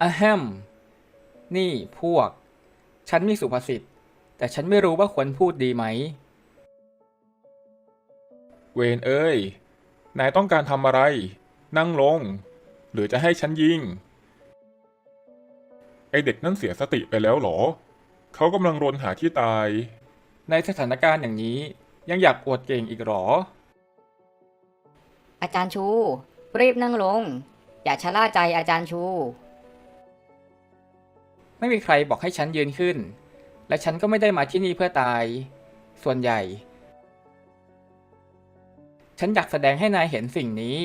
อะแฮม นี่พวก ฉันมีสุภาษิต แต่ฉันไม่รู้ว่าควรพูดดีไหม เวนเอ้ย นายต้องการทำอะไร นั่งลง หรือจะให้ฉันยิง ไอเด็กนั่นเสียสติไปแล้วเหรอ เขากำลังรนหาที่ตาย ในสถานการณ์อย่างนี้ยังอยากอวดเก่งอีกหรอ อาจารย์ชู รีบนั่งลง อย่าชะล่าใจอาจารย์ชู ไม่มีใครบอกให้ฉันยืนขึ้น และฉันก็ไม่ได้มาที่นี่เพื่อตาย ส่วนใหญ่ ฉันอยากแสดงให้นายเห็นสิ่งนี้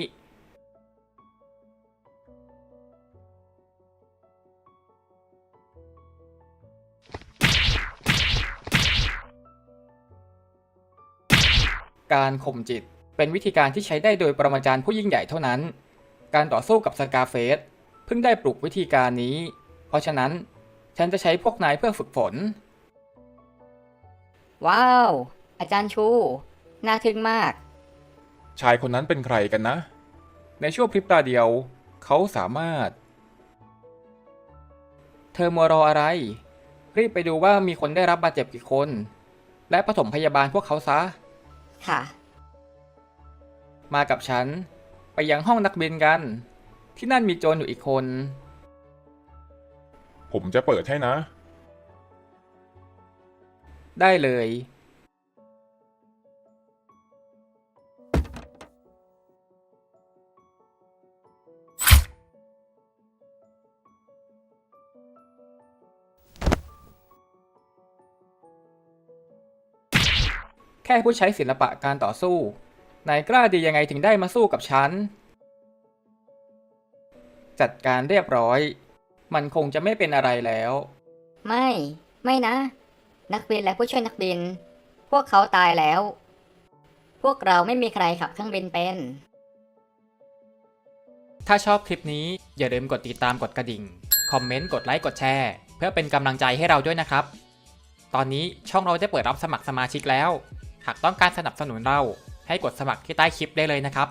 การข่มจิตเป็นวิธีการที่ใช้ได้โดยปรมาจารย์ผู้ยิ่งใหญ่เท่านั้น การต่อสู้กับสกาเฟสเพิ่งได้ปลุกวิธีการนี้ เพราะฉะนั้น ฉันจะใช้พวกนายเพื่อฝึกฝน ว้าว อาจารย์ชู น่าทึ่งมาก ชายคนนั้นเป็นใครกันนะ ในช่วงพริบตาเดียว เขาสามารถ เธอมัวรออะไร รีบไปดูว่ามีคนได้รับบาดเจ็บกี่คน และปฐมพยาบาลพวกเขาซะ ค่ะ มากับฉัน ไปยังห้องนักบินกัน ที่นั่นมีโจรอยู่อีกคน ผมจะเปิดให้นะ ได้เลย แค่ผู้ใช้ศิลปะการต่อสู้ นายกล้าดียังไงถึงได้มาสู้กับฉัน จัดการเรียบร้อย มันคงจะไม่เป็นอะไรแล้ว ไม่ ไม่นะ นักบินและผู้ช่วยนักบิน พวกเขาตายแล้ว พวกเราไม่มีใครขับเครื่องบินเป็น ถ้าชอบคลิปนี้อย่าลืมกดติดตามกดกระดิ่ง คอมเมนต์ กดไลค์ กดแชร์ เพื่อเป็นกำลังใจให้เราด้วยนะครับ ตอนนี้ช่องเราได้เปิดรับสมัครสมาชิกแล้ว หากต้องการสนับสนุนเราให้กดสมัครที่ใต้คลิปได้เลยนะครับ